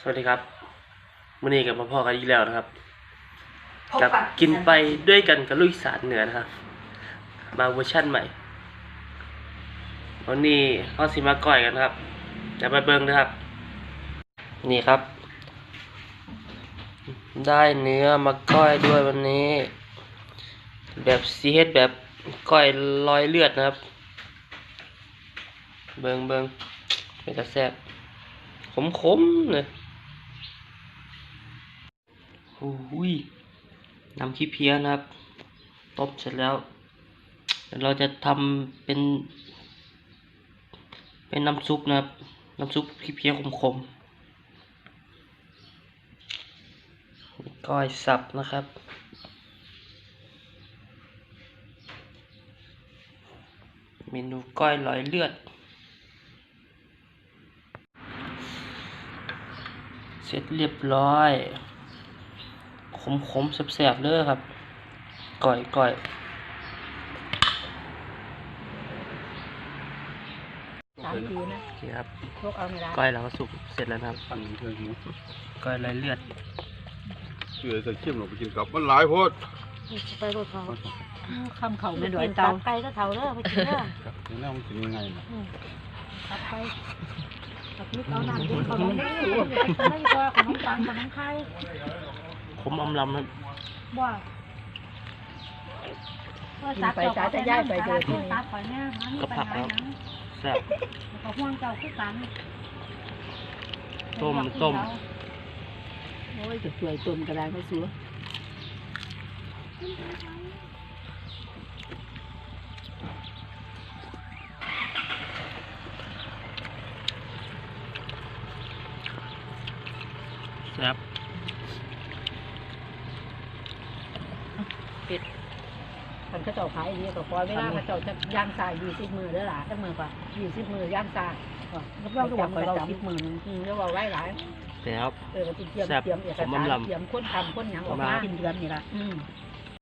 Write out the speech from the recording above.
สวัสดีครับมื่อนี้กับมาพ่อกันอีกแล้วนะครับพบกับ กับกินไปด้วยกันกับลูกอีสานเหนือนะครับ มาเวอร์ชั่นใหม่ วันนี้เขาสิมาก่อยกันครับ จะไปเบิ้งนะครับ นี่ครับ ได้เนื้อมาก้อยด้วยวันนี้ แบบซีเฮดแบบก้อยลอยเลือดนะครับ เบิงเบิงเป็นตาแซ่บ ขมๆเลยโอ้ยน้ำขี้เพี้ยนะครับต้มเสร็จแล้วเดี๋ยวเราจะทำเป็น เป็นน้ำซุปนะครับ น้ำซุปขี้เพี้ยขมๆก้อยสับนะครับเมนูก้อยลอยเลือด เสร็จเรียบร้อย ขมขมๆแสบๆเลยครับ ก่อยก่อยสามปีนะโอเคครับพวกเอาไม่ได้ก้อยเราก็สุกเสร็จแล้วนะครับอันนี้คือหิวก้อยลอยเลือดเชื่อจะเข้มลงไปกินกับมันหลายโพด ไปรถเขาคำเขาไม่ดกิอยนเตาตับไก่ก็เท่าเด้อไปกินเด้อครับนี่น่ามันกินยังไงนะตับไปตับนี่เอาน้ำกินเขาไม่ได้สูบไม่พอของน้ำตาลของน้ำไข่ขมอำลำครับบ่ตัดไปตัดจะย้ายไปเดินที่ตัดไปเนี่ยมันมีปัญหาหยังแซ่บเขาห่วงเจ้าคือกันต้มต้มโอ้ยจะช่วยต้มกระดาษไม่สัว แซ่บเป็ดคันเขาเจ้าขายอย่างนี้ก็คอยเวลาเขาเจ้าจะย่างซายี่สิบมือเด้อหล่ะจักมือป่ะยี่สิบมือย่างซาก็เราก็บอกคอยเราสิบมือหนึงอืมแล้วว่าไว้หลายแซ่บ เออก็สิเตรียมแซ่บเตรียมเอกผมสารอำลำ เตรียมคนทำคนหยังออกมามากินเดือนนี่ล่ะอืม